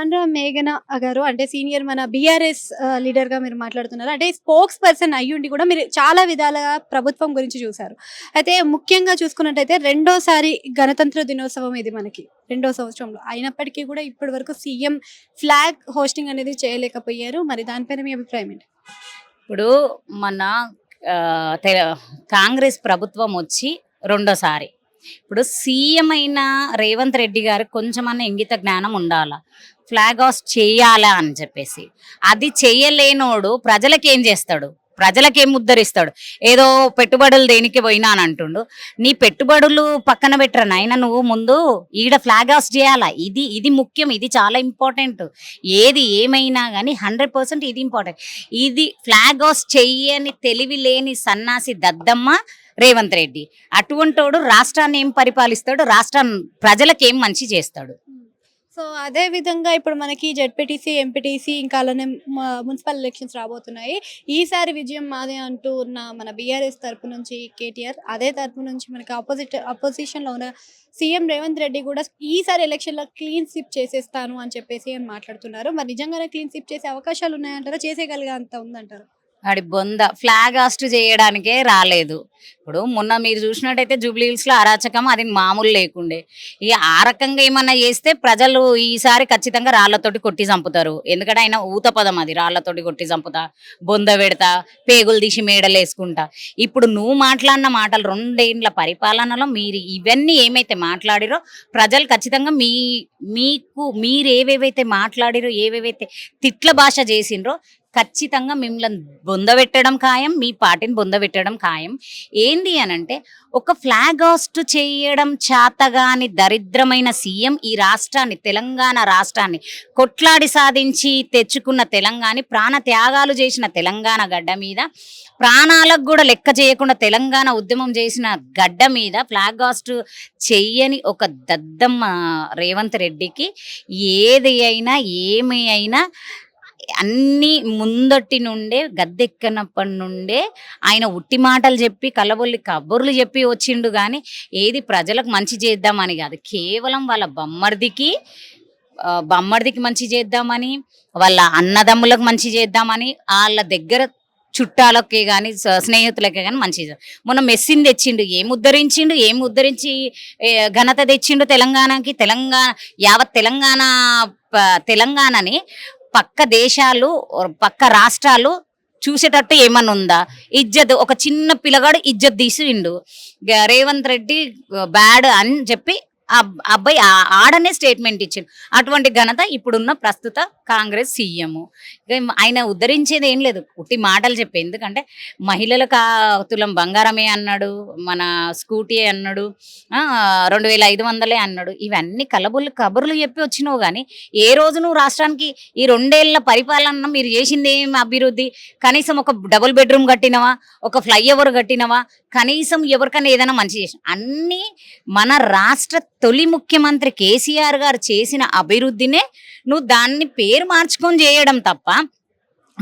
ఆంధ్ర మేఘన గారు అంటే సీనియర్ మన బీఆర్ఎస్ లీడర్గా మీరు మాట్లాడుతున్నారు. అంటే స్పోక్స్ పర్సన్ అయ్యుండి కూడా మీరు చాలా విధాలుగా ప్రభుత్వం గురించి చూశారు. అయితే ముఖ్యంగా చూసుకున్నట్టయితే రెండోసారి గణతంత్ర దినోత్సవం ఇది మనకి రెండో సంవత్సరంలో. అయినప్పటికీ కూడా ఇప్పటి వరకు సీఎం ఫ్లాగ్ హోస్టింగ్ అనేది చేయలేకపోయారు. మరి దానిపైన మీ అభిప్రాయం ఏంటి? ఇప్పుడు మన తె- కాంగ్రెస్ ప్రభుత్వం వచ్చి రెండోసారి. ఇప్పుడు సీఎం అయిన రేవంత్ రెడ్డి గారు కొంచెమన్నా ఇంగిత జ్ఞానం ఉండాలా? ఫ్లాగ్ ఆఫ్ చేయాలా అని చెప్పేసి. అది చేయలేనోడు ప్రజలకి ఏం చేస్తాడు? ప్రజలకేం ఏం ఉద్ధరిస్తాడు? ఏదో పెట్టుబడులు దేనికి పోయినా అని అంటుండు. నీ పెట్టుబడులు పక్కన పెట్టరా నాయన నువ్వు ముందు? ఈడ ఫ్లాగ్ హౌస్ చేయాలా? ఇది ఇది ముఖ్యం ఇది చాలా ఇంపార్టెంట్. ఏది ఏమైనా కానీ హండ్రెడ్ పర్సెంట్ ఇది ఇంపార్టెంట్. ఇది ఫ్లాగ్ హౌస్ చెయ్యని తెలివి లేని సన్నాసి దద్దమ్మ రేవంత్ రెడ్డి. అటువంటోడు రాష్ట్రాన్ని ఏం పరిపాలిస్తాడు? రాష్ట్రం ప్రజలకేం మంచి చేస్తాడు? సో అదే విధంగా ఇప్పుడు మనకి జెడ్పీటీసీ ఎంపీటీసీ ఇంకా అలానే మున్సిపల్ ఎలక్షన్స్ రాబోతున్నాయి. ఈసారి విజయం మాదే అంటూ ఉన్న మన బీఆర్ఎస్ తరపు నుంచి కేటీఆర్ అదే తరపు నుంచి మనకి ఆపోజిట్ అపోజిషన్లో ఉన్న సీఎం రేవంత్ రెడ్డి కూడా ఈసారి ఎలక్షన్లో క్లీన్ స్విప్ చేసేస్తాను అని చెప్పేసి అని మాట్లాడుతున్నారు. మరి నిజంగానే క్లీన్ స్విప్ చేసే అవకాశాలు ఉన్నాయంటారా? చేసేయగలిగే అంత ఉందంటారు? వాడి బొంద ఫ్లాగ్ హాస్ట్ చేయడానికే రాలేదు. ఇప్పుడు మొన్న మీరు చూసినట్టయితే జూబ్లీ హిల్స్లో అరాచకం అది మామూలు లేకుండే. ఇక ఆ రకంగా ఏమన్నా చేస్తే ప్రజలు ఈసారి ఖచ్చితంగా రాళ్ళతోటి కొట్టి చంపుతారు. ఎందుకంటే ఆయన ఊత పదం అది రాళ్ళతోటి కొట్టి చంపుతా బొంద పెడతా పేగులు తీసి మేడలేసుకుంటా ఇప్పుడు నువ్వు మాట్లాడిన మాటలు రెండేండ్ల పరిపాలనలో మీరు ఇవన్నీ ఏమైతే మాట్లాడిరో ప్రజలు ఖచ్చితంగా మీ మీకు మీరు ఏవేవైతే మాట్లాడిరో ఏవేవైతే తిట్ల భాష చేసిండ్రో ఖచ్చితంగా మిమ్మల్ని బొందబెట్టడం ఖాయం మీ పార్టీని బొందబెట్టడం ఖాయం. ఏంది అనంటే ఒక ఫ్లాగ్ హాస్ట్ చేయడం చేతగాని దరిద్రమైన సీఎం ఈ రాష్ట్రాన్ని తెలంగాణ రాష్ట్రాన్ని కొట్లాడి సాధించి తెచ్చుకున్న తెలంగాణ ప్రాణ త్యాగాలు చేసిన తెలంగాణ గడ్డ మీద ప్రాణాలకు కూడా లెక్క చేయకుండా తెలంగాణ ఉద్యమం చేసిన గడ్డ మీద ఫ్లాగ్ హాస్ట్ చెయ్యని ఒక దద్దమ్మ రేవంత్ రెడ్డికి ఏది అయినా ఏమి అయినా అన్ని ముందటి నుండే గద్దెక్కనప్పటి నుండే ఆయన ఉట్టి మాటలు చెప్పి కలబొల్లి కబుర్లు చెప్పి వచ్చిండు కానీ ఏది ప్రజలకు మంచి చేద్దామని కాదు. కేవలం వాళ్ళ బొమ్మర్దికి బొమ్మర్దికి మంచి చేద్దామని వాళ్ళ అన్నదమ్ములకు మంచి చేద్దామని వాళ్ళ దగ్గర చుట్టాలకే కానీ స్నేహితులకే కానీ మంచి మొన్న మెస్సిని తెచ్చిండు ఏం ఉద్ధరించిండు ఏం ఉద్ధరించి ఘనత తెచ్చిండు తెలంగాణకి? తెలంగాణ యావత్ తెలంగాణ తెలంగాణని పక్క దేశాలు పక్క రాష్ట్రాలు చూసేటట్టు ఏమన్నా ఉందా ఇజ్జత్ ఒక చిన్న పిల్లగాడు ఇజ్జత్ తీసిండు. రేవంత్ రెడ్డి బ్యాడ్ అని చెప్పి అబ్బాయి ఆడనే స్టేట్మెంట్ ఇచ్చిండు. అటువంటి ఘనత ఇప్పుడున్న ప్రస్తుత కాంగ్రెస్ సీఎం ఆయన ఉద్ధరించేది ఏం లేదు. పుట్టి మాటలు చెప్పే. ఎందుకంటే మహిళలకు కాతులం తులం బంగారమే అన్నాడు. మన స్కూటీ అన్నాడు. రెండు వేల ఐదు వందలే అన్నాడు. ఇవన్నీ కలబుల్లు కబుర్లు చెప్పి వచ్చినావు కానీ ఏ రోజు నువ్వు రాష్ట్రానికి ఈ రెండేళ్ళ పరిపాలన మీరు చేసింది ఏం అభివృద్ధి? కనీసం ఒక డబుల్ బెడ్రూమ్ కట్టినవా? ఒక ఫ్లైఓవర్ కట్టినవా? కనీసం ఎవరికైనా ఏదైనా మంచి చేసిన. అన్నీ మన రాష్ట్ర తొలి ముఖ్యమంత్రి కేసీఆర్ గారు చేసిన అభివృద్ధినే నువ్వు దాన్ని పేరు మార్చుకొని చేయడం తప్ప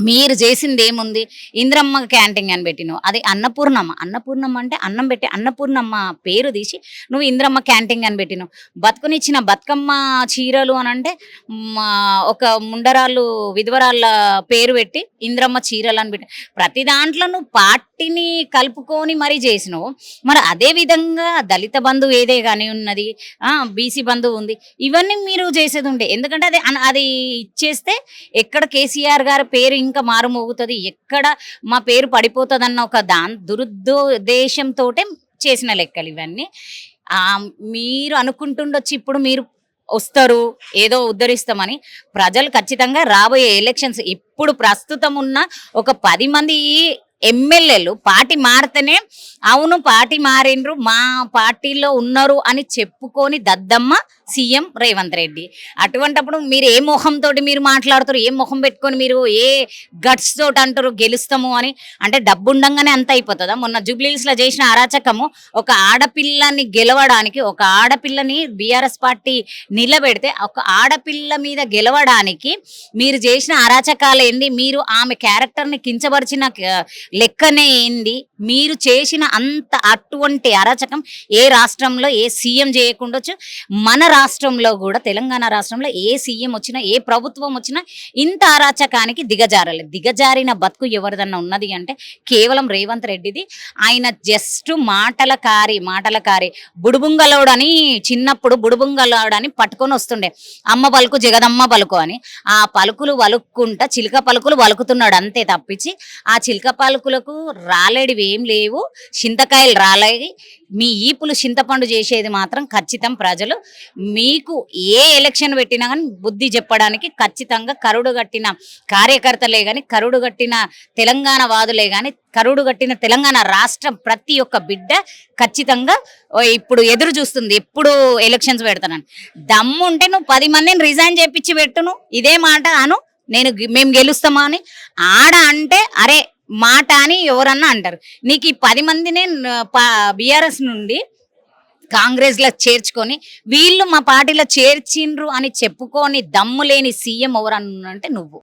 మీరు చేసింది ఏముంది ఇంద్రమ్మ క్యాంటీన్ అని పెట్టినావు. అది అన్నపూర్ణమ్మ. అన్నపూర్ణమ్మ అంటే అన్నం పెట్టి అన్నపూర్ణమ్మ పేరు తీసి నువ్వు ఇంద్రమ్మ క్యాంటీన్ అని పెట్టినావు. బతుకునిచ్చిన బతుకమ్మ చీరలు అని అంటే మా ఒక ముండరాళ్ళు విధవరాళ్ళ పేరు పెట్టి ఇంద్రమ్మ చీరలు అని పెట్టి ప్రతి దాంట్లో నువ్వు పార్టీని కలుపుకొని మరీ చేసినావు. మరి అదే విధంగా దళిత బంధు ఏదే కానీ ఉన్నది బీసీ బంధువు ఉంది. ఇవన్నీ మీరు చేసేది ఉండే ఎందుకంటే అది అన- అది ఇచ్చేస్తే ఎక్కడ కేసీఆర్ గారి పేరు ఇంకా మారుమోగుతుంది. ఎక్కడ మా పేరు పడిపోతుంది అన్న ఒక దాని దురుద్దేశంతో చేసిన లెక్కలు ఇవన్నీ. ఆ మీరు అనుకుంటుండొచ్చు ఇప్పుడు మీరు వస్తారు ఏదో ఉద్ధరిస్తామని. ప్రజలు ఖచ్చితంగా రాబోయే ఎలక్షన్స్ ఇప్పుడు ప్రస్తుతం ఉన్న ఒక పది మంది ఎమ్మెల్యేలు పార్టీ మారితేనే అవును పార్టీ మారిండ్రు మా పార్టీలో ఉన్నారు అని చెప్పుకొని దద్దమ్మ సీఎం రేవంత్ రెడ్డి. అటువంటప్పుడు మీరు ఏ మొహంతో మీరు మాట్లాడుతారు ఏ మొహం పెట్టుకొని మీరు ఏ గట్స్ తోటి అంటారు గెలుస్తాము అని? అంటే డబ్బుండంగానే అంత అయిపోతుందా? మొన్న జూబ్లీస్లో చేసిన అరాచకము ఒక ఆడపిల్లని గెలవడానికి ఒక ఆడపిల్లని బీఆర్ఎస్ పార్టీ నిలబెడితే ఒక ఆడపిల్ల మీద గెలవడానికి మీరు చేసిన అరాచకాలు ఏంది? మీరు ఆమె క్యారెక్టర్ని కించపరిచిన లెక్కనే ఏంది? మీరు చేసిన అంత అటువంటి అరాచకం ఏ రాష్ట్రంలో ఏ సీఎం చేయకుండొచ్చు? మన రాష్ట్రంలో కూడా తెలంగాణ రాష్ట్రంలో ఏ సీఎం వచ్చినా ఏ ప్రభుత్వం వచ్చినా ఇంత అరాచకానికి దిగజారలేదు దిగజారిన బతుకు ఎవరిదన్నా ఉన్నది అంటే కేవలం రేవంత్ రెడ్డిది. ఆయన జస్ట్ మాటల కారి మాటల కారి. బుడుబుంగలోడని చిన్నప్పుడు బుడుబుంగలోడని అని పట్టుకొని వస్తుండే. అమ్మ పలుకు జగదమ్మ పలుకు అని. ఆ పలుకులు వలుక్కుంటా చిలుక పలుకులు వలుకుతున్నాడు అంతే తప్పించి ఆ చిలుక పలుకులకు రాలేడివి ఏం లేవు. చింతకాయలు రాలేవి. మీ ఈపులు చింతపండు చేసేది మాత్రం ఖచ్చితం ప్రజలు. మీకు ఏ ఎలక్షన్ పెట్టినా కానీ బుద్ధి చెప్పడానికి ఖచ్చితంగా కరుడు కట్టిన కార్యకర్తలే కానీ కరుడు కట్టిన తెలంగాణ వాదులే కానీ కరుడు కట్టిన తెలంగాణ రాష్ట్రం ప్రతి ఒక్క బిడ్డ ఖచ్చితంగా ఓ ఇప్పుడు ఎదురు చూస్తుంది. ఎప్పుడు ఎలక్షన్స్ పెడతానని. దమ్ము ఉంటే నువ్వు పది మందిని రిజైన్ చేపించి పెట్టును. ఇదే మాట అను. నేను మేము గెలుస్తామా అని. ఆడ అంటే అరే మాట అని ఎవరన్నా అంటారు. నీకు ఈ పది మందిని బీఆర్ఎస్ నుండి కాంగ్రెస్లో చేర్చుకొని వీళ్ళు మా పార్టీలో చేర్చిండ్రు అని చెప్పుకొని దమ్ము లేని సీఎం ఎవరన్నా అంటే నువ్వు.